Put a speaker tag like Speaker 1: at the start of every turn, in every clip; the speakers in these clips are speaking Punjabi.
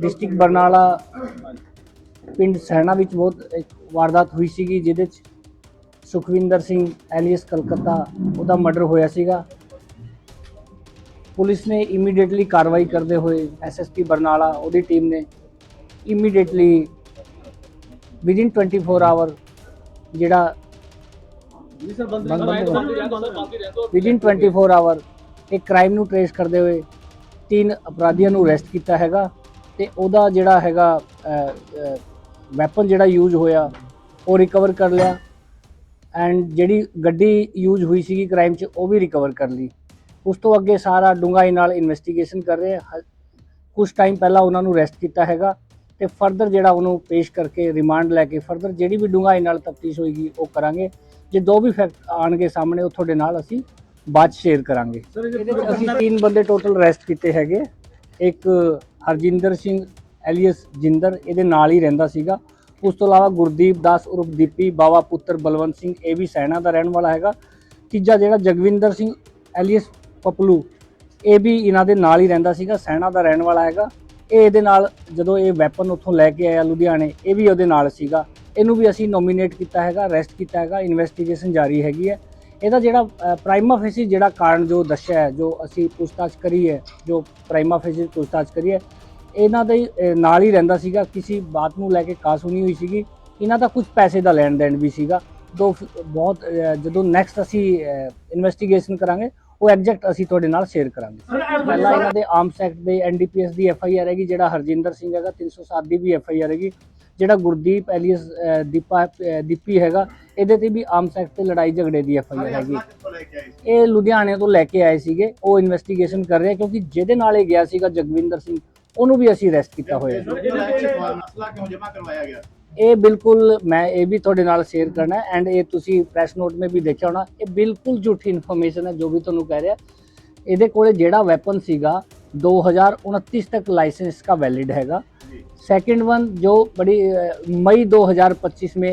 Speaker 1: ਡਿਸਟ੍ਰਿਕਟ ਬਰਨਾਲਾ ਪਿੰਡ ਸੈਣਾ ਵਿੱਚ ਬਹੁਤ ਇੱਕ ਵਾਰਦਾਤ ਹੋਈ ਸੀਗੀ, ਜਿਹਦੇ ਚ ਸੁਖਵਿੰਦਰ ਸਿੰਘ ਐਲੀਅਸ ਕਲਕੱਤਾ ਉਹਦਾ ਮਰਡਰ ਹੋਇਆ ਸੀਗਾ। ਪੁਲਿਸ ਨੇ ਇਮੀਡੀਏਟਲੀ ਕਾਰਵਾਈ ਕਰਦੇ ਹੋਏ ਐਸਐਸਪੀ ਬਰਨਾਲਾ, ਉਹਦੀ ਟੀਮ ਨੇ ਇਮੀਡੀਏਟਲੀ ਵਿਦਿਨ 24 ਆਵਰ ਜਿਹੜਾ
Speaker 2: ਜੀ ਸਰ ਬੰਦ
Speaker 1: ਵਿਦਿਨ 24 ਆਵਰ ਇੱਕ ਕ੍ਰਾਈਮ ਨੂੰ ਟ੍ਰੇਸ ਕਰਦੇ ਹੋਏ ਤਿੰਨ ਅਪਰਾਧੀਆਂ ਨੂੰ ਅਰੈਸਟ ਕੀਤਾ ਹੈਗਾ। ਤੇ ਉਹਦਾ ਜਿਹੜਾ ਹੈਗਾ ਵੈਪਨ ਜਿਹੜਾ ਯੂਜ਼ ਹੋਇਆ ਉਹ ਰਿਕਵਰ ਕਰ ਲਿਆ ਐਂਡ ਜਿਹੜੀ ਗੱਡੀ ਯੂਜ਼ ਹੋਈ ਸੀਗੀ ਕ੍ਰਾਈਮ 'ਚ ਉਹ ਵੀ ਰਿਕਵਰ ਕਰ ਲਈ। ਉਸ ਤੋਂ ਅੱਗੇ ਸਾਰਾ ਡੂੰਘਾਈ ਨਾਲ ਇਨਵੈਸਟੀਗੇਸ਼ਨ ਕਰ ਰਹੇ ਹਾਂ ਕੁਝ ਟਾਈਮ ਪਹਿਲਾਂ ਉਹਨਾਂ ਨੂੰ ਅਰੈਸਟ ਕੀਤਾ ਹੈਗਾ ਤੇ ਫਰਦਰ ਜਿਹੜਾ ਉਹਨੂੰ ਪੇਸ਼ ਕਰਕੇ ਰਿਮਾਂਡ ਲੈ ਕੇ ਫਰਦਰ ਜਿਹੜੀ ਵੀ ਡੂੰਘਾਈ ਨਾਲ ਤਫਤੀਸ਼ ਹੋਏਗੀ ਉਹ ਕਰਾਂਗੇ। ਜੇ ਦੋ ਵੀ ਫੈਕਟ ਆਣਗੇ ਸਾਹਮਣੇ ਉਹ ਤੁਹਾਡੇ ਨਾਲ ਅਸੀਂ ਬਾਅਦ ਸ਼ੇਅਰ ਕਰਾਂਗੇ।
Speaker 2: ਸਰ
Speaker 1: ਅਸੀਂ ਤਿੰਨ ਬੰਦੇ ਟੋਟਲ ਅਰੈਸਟ ਕੀਤੇ ਹੈਗੇ। ਇੱਕ ਹਰਜਿੰਦਰ ਸਿੰਘ ਐਲੀਅਸ ਜਿੰਦਰ ਇਹਦੇ ਨਾਲ ਹੀ ਰਹਿੰਦਾ ਸੀਗਾ। ਉਸ ਤੋਂ ਇਲਾਵਾ ਗੁਰਦੀਪ ਦਾਸ ਉਰਫ ਦੀਪੀ, ਬਾਵਾ ਪੁੱਤਰ ਬਲਵੰਤ ਸਿੰਘ, ਇਹ ਵੀ ਸੈਨਾ ਦਾ ਰਹਿਣ ਵਾਲਾ ਹੈਗਾ। ਤੀਜਾ ਜਿਹੜਾ ਜਗਵਿੰਦਰ ਸਿੰਘ ਐਲੀਅਸ ਪਪਲੂ, ਇਹ ਵੀ ਇਹਨਾਂ ਦੇ ਨਾਲ ਹੀ ਰਹਿੰਦਾ ਸੀਗਾ, ਸੈਨਾ ਦਾ ਰਹਿਣ ਵਾਲਾ ਹੈਗਾ। ਇਹ ਇਹਦੇ ਨਾਲ ਜਦੋਂ ਇਹ ਵੈਪਨ ਉੱਥੋਂ ਲੈ ਕੇ ਆਇਆ ਲੁਧਿਆਣੇ, ਇਹ ਵੀ ਉਹਦੇ ਨਾਲ ਸੀਗਾ। ਇਹਨੂੰ ਵੀ ਅਸੀਂ ਨੋਮੀਨੇਟ ਕੀਤਾ ਹੈਗਾ ਅਰੈਸਟ ਕੀਤਾ ਹੈਗਾ ਇਨਵੈਸਟੀਗੇਸ਼ਨ ਜਾਰੀ ਹੈਗੀ ਹੈ। ਇਹਦਾ ਜਿਹੜਾ ਪ੍ਰਾਈਮਾ ਫੇਸੀ ਜਿਹੜਾ ਕਾਰਨ ਜੋ ਦੱਸਿਆ ਹੈ, ਜੋ ਅਸੀਂ ਪੁੱਛਤਾਛ ਕਰੀ ਹੈ, ਜੋ ਪ੍ਰਾਈਮਾ ਫੇਸੀ ਪੁੱਛਤਾਛ ਕਰੀ ਹੈ, ਇਹਨਾਂ ਦੇ ਨਾਲ ਹੀ ਰਹਿੰਦਾ ਸੀਗਾ। ਕਿਸੇ ਬਾਤ ਨੂੰ ਲੈ ਕੇ ਕਾਸ ਹੋਣੀ ਹੋਈ ਸੀਗੀ। ਇਹਨਾਂ ਦਾ ਕੁਝ ਪੈਸੇ ਦਾ ਲੈਣ ਦੇਣ ਵੀ ਸੀਗਾ। ਦੋ ਬਹੁਤ ਜਦੋਂ ਨੈਕਸਟ ਅਸੀਂ ਇਨਵੈਸਟੀਗੇਸ਼ਨ ਕਰਾਂਗੇ, ਉਹ ਐਗਜ਼ੈਕਟ ਅਸੀਂ ਤੁਹਾਡੇ ਨਾਲ ਸ਼ੇਅਰ ਕਰਾਂਗੇ। ਪਹਿਲਾਂ ਇਹਨਾਂ ਦੇ ਆਰਮਸ ਐਕਟ ਦੇ ਐਨਡੀਪੀਐਸ ਦੀ ਐਫ ਆਈ ਆਰ ਹੈਗੀ, ਜਿਹੜਾ ਹਰਜਿੰਦਰ ਸਿੰਘ ਹੈਗਾ 307 ਦੀ ਵੀ ਐਫ ਆਈ ਆਰ ਹੈਗੀ, ਜਿਹੜਾ ਗੁਰਦੀਪ ਐਲੀਅਸ ਦੀਪਾ ਦੀਪੀ ਹੈਗਾ ਇਹਦੇ ਤੇ ਵੀ ਆਮ ਸੈਕਟ ਤੇ ਲੜਾਈ ਝਗੜੇ ਦੀ ਐਫ ਆਈ ਆਰ ਹੈਗੀ। ਇਹ ਲੁਧਿਆਣੇ ਤੋਂ ਲੈ ਕੇ ਆਏ ਸੀਗੇ। ਉਹ ਇਨਵੈਸਟੀਗੇਸ਼ਨ ਕਰ ਰਿਹਾ ਕਿਉਂਕਿ ਜਿਹਦੇ ਨਾਲ ਇਹ ਗਿਆ ਸੀਗਾ ਜਗਵਿੰਦਰ ਸਿੰਘ ਉਹਨੂੰ ਵੀ ਅਸੀਂ ਅਰੈਸਟ ਕੀਤਾ ਹੋਇਆ ਹੈ। ਇਹ ਬਿਲਕੁਲ ਮੈਂ ਇਹ ਵੀ ਤੁਹਾਡੇ ਨਾਲ ਸ਼ੇਅਰ ਕਰਨਾ ਐਂਡ ਇਹ ਤੁਸੀਂ ਪ੍ਰੈਸ ਨੋਟ ਮੇ ਵੀ ਦੇਖਿਆ ਹੋਣਾ ਇਹ ਬਿਲਕੁਲ ਝੂਠੀ ਇਨਫੋਰਮੇਸ਼ਨ ਹੈ ਜੋ ਵੀ ਤੁਹਾਨੂੰ ਕਹਿ ਰਿਹਾ। ਇਹਦੇ ਕੋਲੇ ਜਿਹੜਾ ਵੈਪਨ ਸੀਗਾ 2029 ਤੱਕ ਲਾਇਸੈਂਸ ਦਾ ਵੈਲਿਡ ਹੈਗਾ। सेकंड वन जो बड़ी मई 2025 में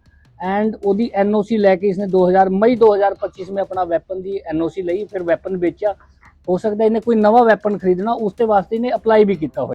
Speaker 1: ਐਂਡ ਉਹਦੀ ਐਨਓਸੀ ਲੈ ਕੇ ਇਸਨੇ 2000 ਮਈ 2025 ਮੇਂ ਆਪਣਾ ਵੈਪਨ ਦੀ ਐਨਓਸੀ ਲਈ, ਫਿਰ ਵੈਪਨ ਵੇਚਿਆ। ਹੋ ਸਕਦਾ ਇਹਨੇ ਕੋਈ ਨਵਾਂ ਵੈਪਨ ਖਰੀਦਣਾ, ਉਸ ਤੇ ਵਾਸਤੇ ਇਹਨੇ ਅਪਲਾਈ ਵੀ ਕੀਤਾ ਹੋਇਆ।